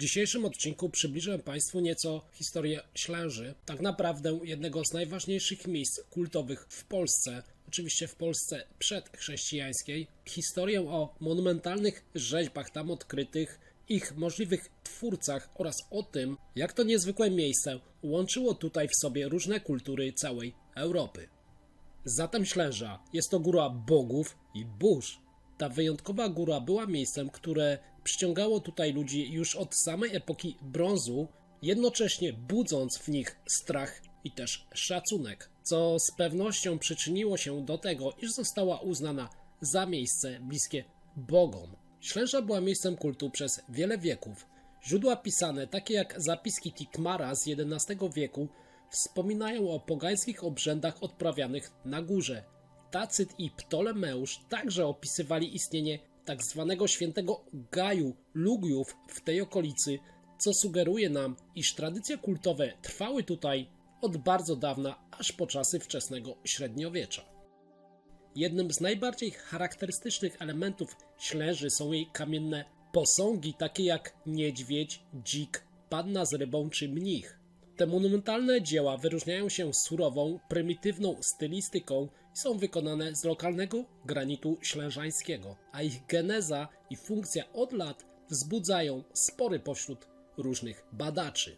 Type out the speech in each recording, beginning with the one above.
Dzisiejszym odcinku przybliżę Państwu nieco historię Ślęży, tak naprawdę jednego z najważniejszych miejsc kultowych w Polsce, oczywiście w Polsce przedchrześcijańskiej, historię o monumentalnych rzeźbach tam odkrytych, ich możliwych twórcach oraz o tym, jak to niezwykłe miejsce łączyło tutaj w sobie różne kultury całej Europy. Zatem Ślęża jest to góra bogów i burz. Ta wyjątkowa góra była miejscem, które przyciągało tutaj ludzi już od samej epoki brązu, jednocześnie budząc w nich strach i też szacunek, co z pewnością przyczyniło się do tego, iż została uznana za miejsce bliskie bogom. Ślęża była miejscem kultu przez wiele wieków. Źródła pisane, takie jak zapiski Tikmara z XI wieku, wspominają o pogańskich obrzędach odprawianych na górze. Tacyt i Ptolemeusz także opisywali istnienie tak zwanego świętego Gaju Lugiów w tej okolicy, co sugeruje nam, iż tradycje kultowe trwały tutaj od bardzo dawna, aż po czasy wczesnego średniowiecza. Jednym z najbardziej charakterystycznych elementów ślęży są jej kamienne posągi, takie jak niedźwiedź, dzik, panna z rybą czy mnich. Te monumentalne dzieła wyróżniają się surową, prymitywną stylistyką i są wykonane z lokalnego granitu ślężańskiego, a ich geneza i funkcja od lat wzbudzają spory pośród różnych badaczy.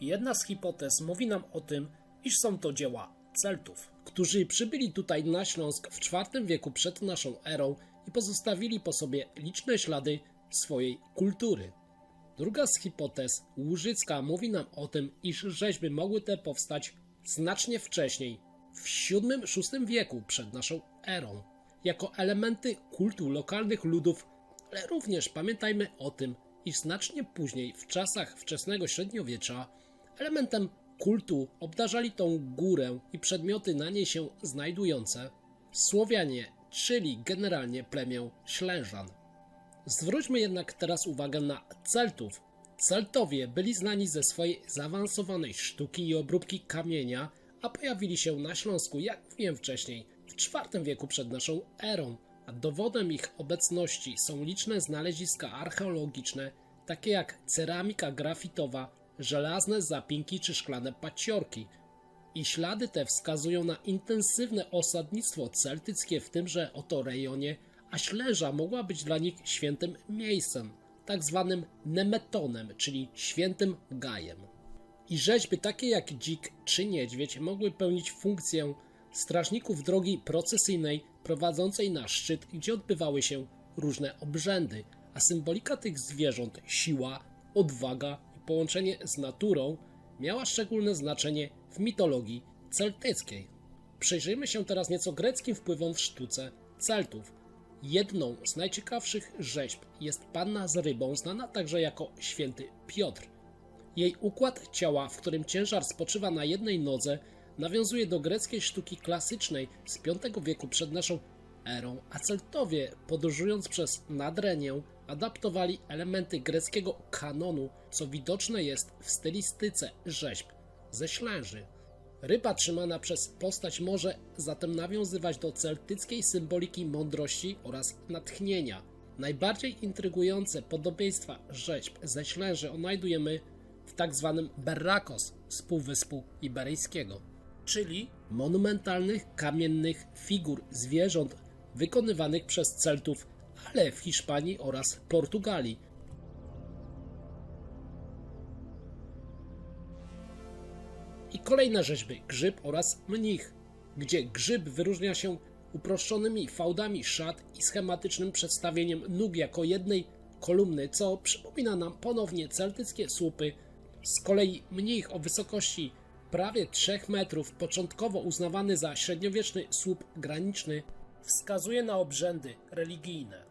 Jedna z hipotez mówi nam o tym, iż są to dzieła Celtów, którzy przybyli tutaj na Śląsk w IV wieku przed naszą erą i pozostawili po sobie liczne ślady swojej kultury. Druga z hipotez, łużycka, mówi nam o tym, iż rzeźby mogły te powstać znacznie wcześniej, w VII-VI wieku przed naszą erą, jako elementy kultu lokalnych ludów, ale również pamiętajmy o tym, iż znacznie później, w czasach wczesnego średniowiecza, elementem kultu obdarzali tą górę i przedmioty na niej się znajdujące Słowianie, czyli generalnie plemię Ślężan. Zwróćmy jednak teraz uwagę na Celtów. Celtowie byli znani ze swojej zaawansowanej sztuki i obróbki kamienia, a pojawili się na Śląsku, jak mówiłem wcześniej, w IV wieku przed naszą erą, a dowodem ich obecności są liczne znaleziska archeologiczne, takie jak ceramika grafitowa, żelazne zapinki czy szklane paciorki. I ślady te wskazują na intensywne osadnictwo celtyckie w tymże oto rejonie, a Ślęża mogła być dla nich świętym miejscem, tak zwanym nemetonem, czyli świętym gajem. I rzeźby takie jak dzik czy niedźwiedź mogły pełnić funkcję strażników drogi procesyjnej prowadzącej na szczyt, gdzie odbywały się różne obrzędy, a symbolika tych zwierząt, siła, odwaga i połączenie z naturą miała szczególne znaczenie w mitologii celtyckiej. Przyjrzyjmy się teraz nieco greckim wpływom w sztuce Celtów. Jedną z najciekawszych rzeźb jest panna z rybą, znana także jako święty Piotr. Jej układ ciała, w którym ciężar spoczywa na jednej nodze, nawiązuje do greckiej sztuki klasycznej z V wieku przed naszą erą, a Celtowie, podróżując przez Nadrenię, adaptowali elementy greckiego kanonu, co widoczne jest w stylistyce rzeźb ze ślęży. Ryba trzymana przez postać może zatem nawiązywać do celtyckiej symboliki mądrości oraz natchnienia. Najbardziej intrygujące podobieństwa rzeźb ze ślęży odnajdujemy w tzw. Berrakos z Półwyspu Iberyjskiego, czyli monumentalnych kamiennych figur zwierząt wykonywanych przez Celtów, ale w Hiszpanii oraz Portugalii. I kolejne rzeźby grzyb oraz mnich, gdzie grzyb wyróżnia się uproszczonymi fałdami szat i schematycznym przedstawieniem nóg jako jednej kolumny, co przypomina nam ponownie celtyckie słupy. Z kolei mnich o wysokości prawie 3 metrów, początkowo uznawany za średniowieczny słup graniczny, wskazuje na obrzędy religijne.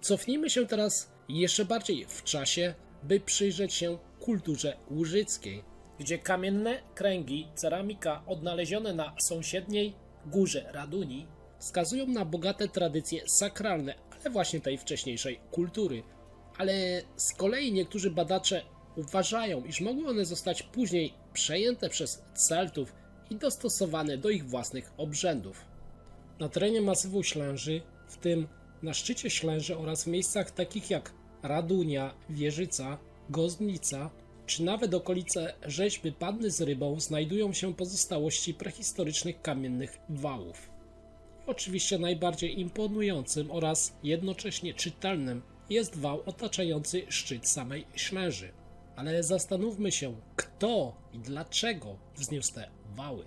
Cofnijmy się teraz jeszcze bardziej w czasie, by przyjrzeć się kulturze łużyckiej, gdzie kamienne kręgi, ceramika odnalezione na sąsiedniej górze Raduni wskazują na bogate tradycje sakralne, ale właśnie tej wcześniejszej kultury. Ale z kolei niektórzy badacze uważają, iż mogły one zostać później przejęte przez Celtów i dostosowane do ich własnych obrzędów. Na terenie masywu Ślęży, w tym na szczycie Ślęży oraz w miejscach takich jak Radunia, Wieżyca, Goznica, czy nawet okolice rzeźby Panny z Rybą znajdują się pozostałości prehistorycznych kamiennych wałów. Oczywiście najbardziej imponującym oraz jednocześnie czytelnym jest wał otaczający szczyt samej Ślęży. Ale zastanówmy się, kto i dlaczego wzniósł te wały.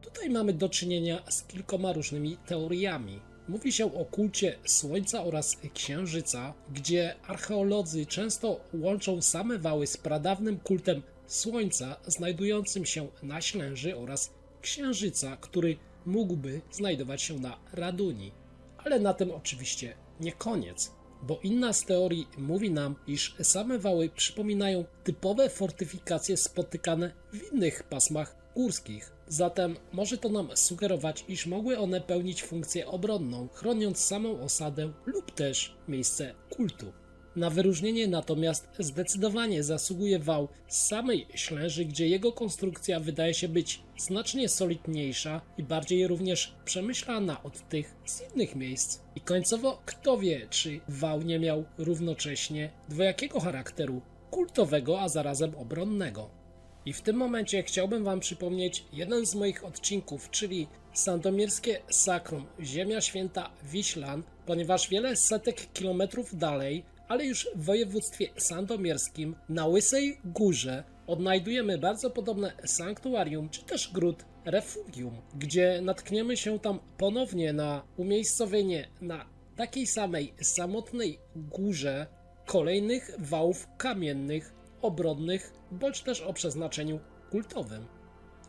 Tutaj mamy do czynienia z kilkoma różnymi teoriami. Mówi się o kulcie Słońca oraz Księżyca, gdzie archeolodzy często łączą same wały z pradawnym kultem Słońca znajdującym się na Ślęży oraz Księżyca, który mógłby znajdować się na Raduni. Ale na tym oczywiście nie koniec, bo inna z teorii mówi nam, iż same wały przypominają typowe fortyfikacje spotykane w innych pasmach górskich. Zatem może to nam sugerować, iż mogły one pełnić funkcję obronną, chroniąc samą osadę lub też miejsce kultu. Na wyróżnienie natomiast zdecydowanie zasługuje wał z samej Ślęży, gdzie jego konstrukcja wydaje się być znacznie solidniejsza i bardziej również przemyślana od tych z innych miejsc. I końcowo kto wie, czy wał nie miał równocześnie dwojakiego charakteru kultowego, a zarazem obronnego. I w tym momencie chciałbym Wam przypomnieć jeden z moich odcinków, czyli Sandomierskie Sakrum, Ziemia Święta Wiślan, ponieważ wiele setek kilometrów dalej, ale już w województwie sandomierskim, na Łysej Górze, odnajdujemy bardzo podobne sanktuarium, czy też gród refugium, gdzie natkniemy się tam ponownie na umiejscowienie na takiej samej samotnej górze kolejnych wałów kamiennych, obronnych, bądź też o przeznaczeniu kultowym.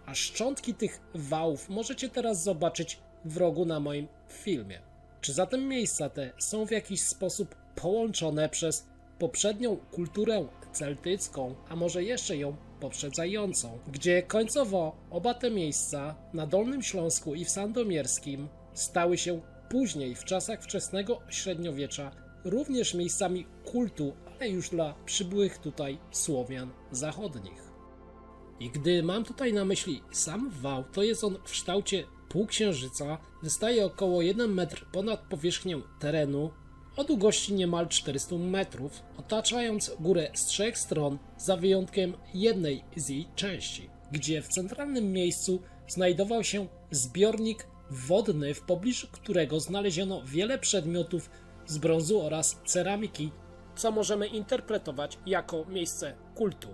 A szczątki tych wałów możecie teraz zobaczyć w rogu na moim filmie. Czy zatem miejsca te są w jakiś sposób połączone przez poprzednią kulturę celtycką, a może jeszcze ją poprzedzającą, gdzie końcowo oba te miejsca na Dolnym Śląsku i w Sandomierskim stały się później, w czasach wczesnego średniowiecza, również miejscami kultu, ale już dla przybyłych tutaj Słowian zachodnich. I gdy mam tutaj na myśli sam wał, to jest on w kształcie półksiężyca, wystaje około 1 metr ponad powierzchnię terenu, o długości niemal 400 metrów, otaczając górę z trzech stron, za wyjątkiem jednej z jej części, gdzie w centralnym miejscu znajdował się zbiornik wodny, w pobliżu którego znaleziono wiele przedmiotów z brązu oraz ceramiki, co możemy interpretować jako miejsce kultu.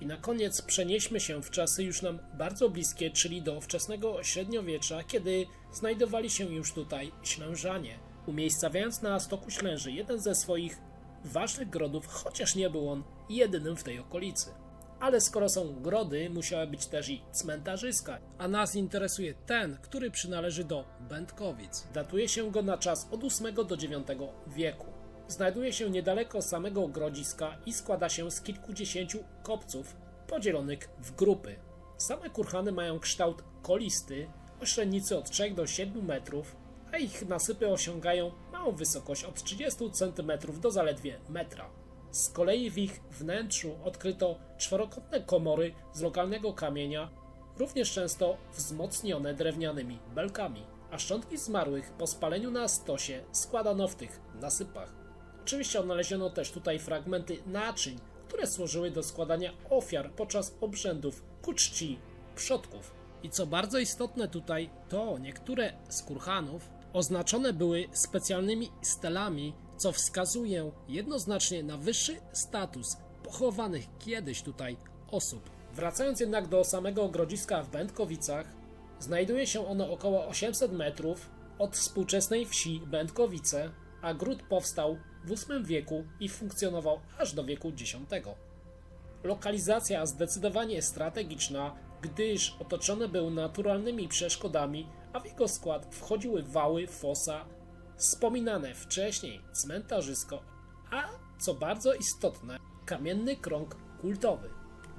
I na koniec przenieśmy się w czasy już nam bardzo bliskie, czyli do wczesnego średniowiecza, kiedy znajdowali się już tutaj Ślężanie, umiejscawiając na stoku Ślęży jeden ze swoich ważnych grodów, chociaż nie był on jedynym w tej okolicy. Ale skoro są grody, musiały być też i cmentarzyska, a nas interesuje ten, który przynależy do Będkowic. Datuje się go na czas od VIII do IX wieku. Znajduje się niedaleko samego grodziska i składa się z kilkudziesięciu kopców podzielonych w grupy. Same kurhany mają kształt kolisty, o średnicy od 3 do 7 metrów, a ich nasypy osiągają małą wysokość od 30 cm do zaledwie metra. Z kolei w ich wnętrzu odkryto czworokątne komory z lokalnego kamienia, również często wzmocnione drewnianymi belkami, a szczątki zmarłych po spaleniu na stosie składano w tych nasypach. Oczywiście odnaleziono też tutaj fragmenty naczyń, które służyły do składania ofiar podczas obrzędów ku czci przodków. I co bardzo istotne tutaj, to niektóre z kurhanów oznaczone były specjalnymi stelami, co wskazuje jednoznacznie na wyższy status pochowanych kiedyś tutaj osób. Wracając jednak do samego grodziska w Będkowicach, znajduje się ono około 800 metrów od współczesnej wsi Będkowice, a gród powstał w VIII wieku i funkcjonował aż do wieku X. Lokalizacja zdecydowanie strategiczna, gdyż otoczony był naturalnymi przeszkodami, a w jego skład wchodziły wały, fosa, wspominane wcześniej cmentarzysko, a co bardzo istotne, kamienny krąg kultowy.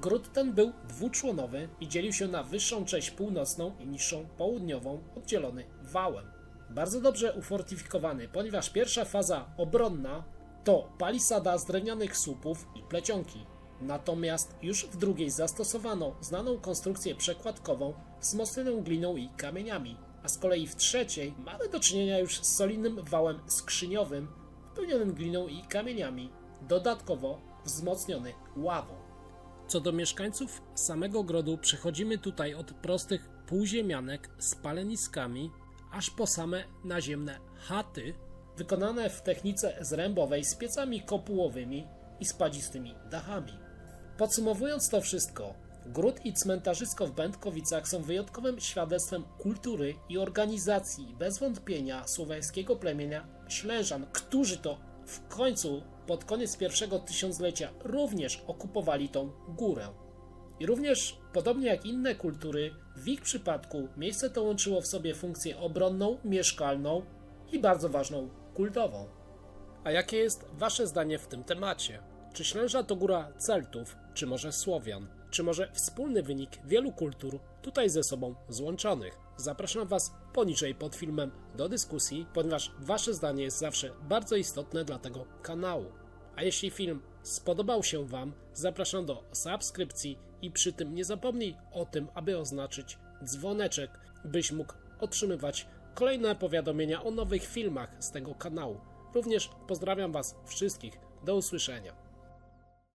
Gród ten był dwuczłonowy i dzielił się na wyższą część północną i niższą południową, oddzielony wałem. Bardzo dobrze ufortyfikowany, ponieważ pierwsza faza obronna to palisada z drewnianych słupów i plecionki. Natomiast już w drugiej zastosowano znaną konstrukcję przekładkową wzmocnioną gliną i kamieniami, a z kolei w trzeciej mamy do czynienia już z solidnym wałem skrzyniowym, wypełnionym gliną i kamieniami, dodatkowo wzmocniony ławą. Co do mieszkańców samego grodu, przechodzimy tutaj od prostych półziemianek z paleniskami, aż po same naziemne chaty, wykonane w technice zrębowej z piecami kopułowymi i spadzistymi dachami. Podsumowując to wszystko, gród i cmentarzysko w Będkowicach są wyjątkowym świadectwem kultury i organizacji bez wątpienia słowiańskiego plemienia Ślężan, którzy to w końcu pod koniec pierwszego tysiąclecia również okupowali tą górę. I również, podobnie jak inne kultury, w ich przypadku miejsce to łączyło w sobie funkcję obronną, mieszkalną i bardzo ważną kultową. A jakie jest Wasze zdanie w tym temacie? Czy Ślęża to góra Celtów, czy może Słowian? Czy może wspólny wynik wielu kultur tutaj ze sobą złączonych? Zapraszam Was poniżej pod filmem do dyskusji, ponieważ Wasze zdanie jest zawsze bardzo istotne dla tego kanału. A jeśli film spodobał się Wam, zapraszam do subskrypcji i przy tym nie zapomnij o tym, aby oznaczyć dzwoneczek, byś mógł otrzymywać kolejne powiadomienia o nowych filmach z tego kanału. Również pozdrawiam Was wszystkich. Do usłyszenia.